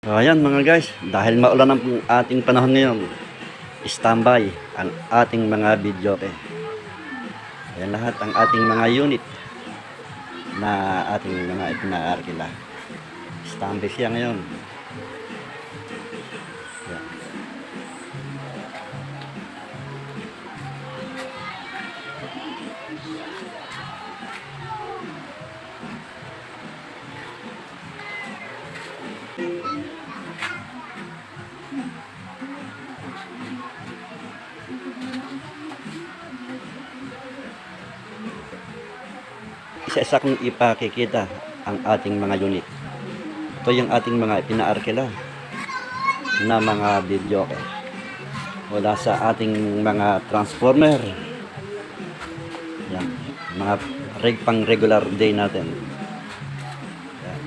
Ayan mga guys, dahil maulan ang ating panahon ngayon, standby ang ating mga video. Ayan lahat ang ating mga unit na ating mga ipinaarkila. Standby siya ngayon. Isa-isa kong ipakikita ang ating mga unit. Ito yung ating mga pinaarkila na mga video eh. Wala sa ating mga transformer. Yan. Mga reg pang regular day natin. Yan.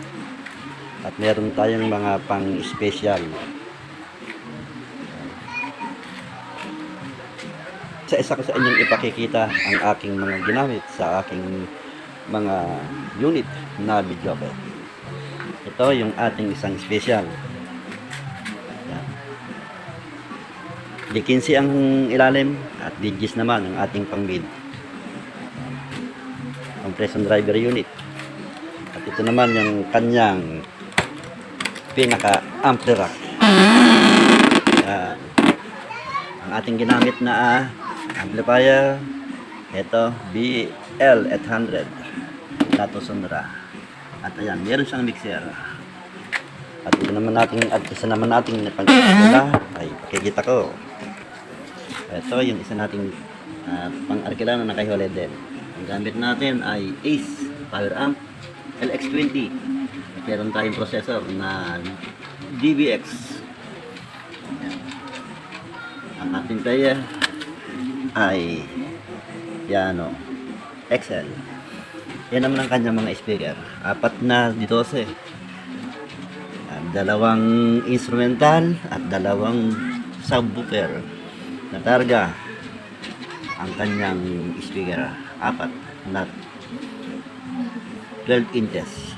At meron tayong mga pang special. Sa isa ko sa inyong ipakikita ang aking mga ginamit sa aking mga unit na video ko. Ito yung ating isang special. Yan. Di 15 ang ilalim at di 10 naman ang ating pang mid. Compression driver unit. At ito naman yung kanyang pinaka ampli rack. Yan. Ang ating ginamit na ah, amplifier ito BL800 Tato Sonora at ayan meron siyang mixer. At ito naman natin at isa naman nating pang-arkila ay pakikita ko. Ito yung isa nating uh, pang-arkila na nakahiwalay din. Ang gamit natin ay Ace Power Amp LX20 meron tayong processor na DBX Ayan. ang ating player ay piano Excel yan naman ang kanyang mga speaker. Apat na di 12 at dalawang instrumental at dalawang subwoofer na targa ang kanyang speaker. Apat na 12 inches.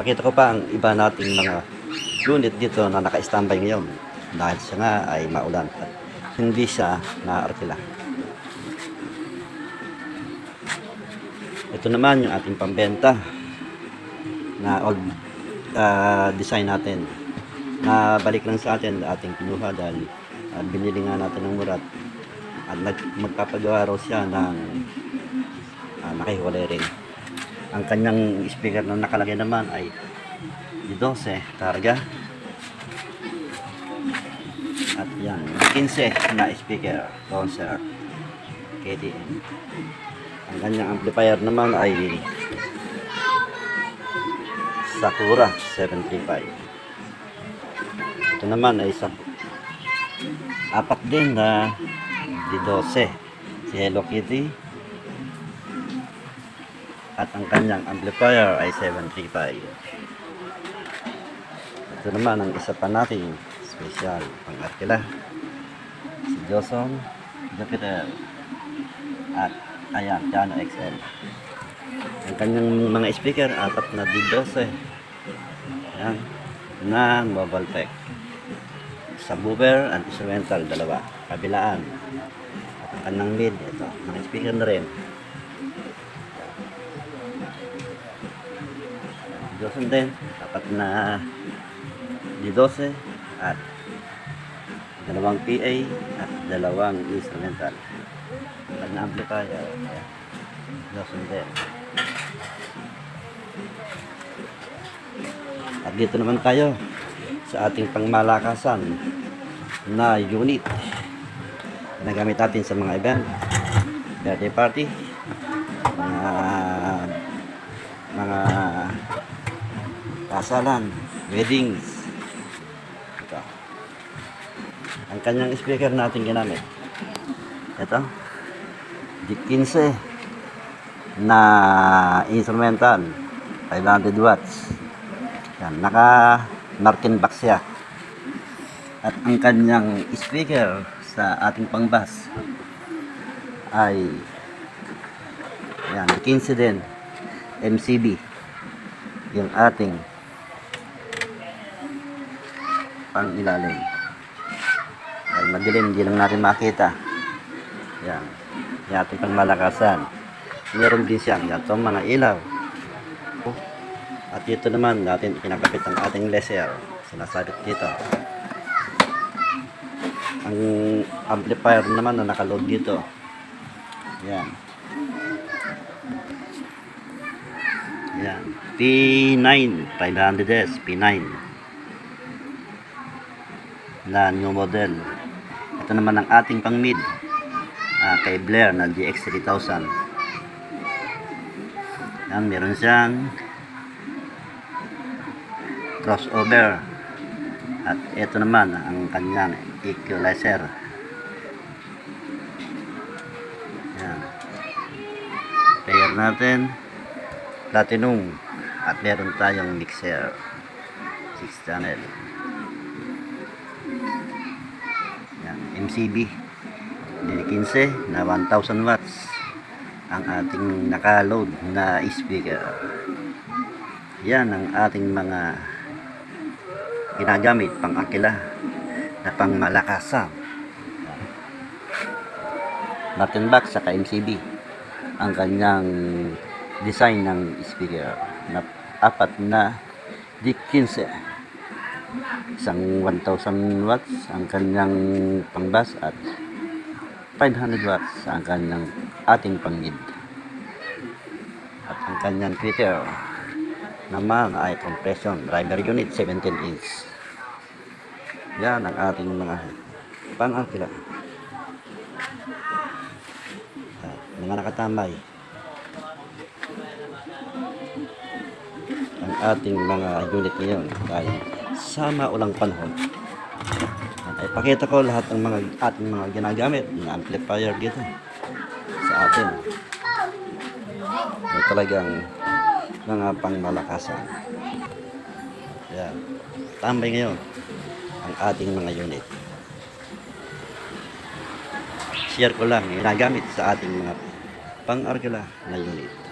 Pakita ko pa ang iba nating mga unit dito na naka-standby ngayon. Dahil siya nga ay maulan at hindi siya naarkila. Ito naman yung ating pambenta na old ah, design natin na balik lang sa atin ating kinuha dahil ah, binili nga natin ng murat at nag, magpapagawa raw siya ng uh, nakahiwalay rin. Ang kanyang speaker na nakalagay naman ay di 12 targa at yan, 15 na speaker, concert, KTM. Ang kanyang amplifier naman ay Sakura 735. Ito naman ay sa apat din na di 12 si Hello Kitty. At ang kanyang amplifier ay 735 ito naman ang isa pa nating special pang arkila si Joson Jupiter. At ayan Piano XL ang kanyang mga speaker apat na D12 ayan. Na mobile tech. Subwoofer and instrumental dalawa. Kabilaan. At ang kanyang mid ito. Mga speaker na rin. Joson din. Apat na D12 at dalawang PA at dalawang instrumental na amplifier ayan. Din at dito naman tayo sa ating pangmalakasan na unit na gamit natin sa mga event birthday party mga mga kasalan weddings. Ito. Ang kanyang speaker natin ginamit. Ito D15 na instrumental 500 watts yan, naka Martin box siya at ang kanyang speaker sa ating pang bass ay yan, 15 din MCB yung ating pang ilalim. Dahil madilim, hindi lang natin makita. Yan. Yung ating pangmalakasan. Meron din siyang gatong mga ilaw. At dito naman natin kinakapit ang ating laser. Sinasabit dito. Ang amplifier naman na nakaload dito. Yan. Yan. P9 500S P9 na new model. Ito naman ang ating pang mid ah, kay Blair na GX3000. Yan, meron siyang crossover. At ito naman ang kanyang equalizer. Yan. Player natin platinum at meron tayong mixer 6 channel yan MCB D15 na 1000 watts ang ating nakaload na speaker. Yan ang ating mga ginagamit pang akila na pang malakasan box sa MCB ang kanyang design ng speaker na apat na D15 isang 1000 watts ang kanyang pangbas at 500 watts ang kanyang ating pangmid at ang kanyang tweeter naman ay compression driver unit 17 inch. Yan ang ating mga pang-akila mga nakatambay ang ating mga unit ngayon dahil sa maulang panahon. Ipakita ko lahat ng mga ating mga ginagamit na amplifier dito sa atin. Ito talagang mga pangmalakasan. Yan. Tambay ngayon ang ating mga unit. Share ko lang ginagamit sa ating mga pang-argala na unit.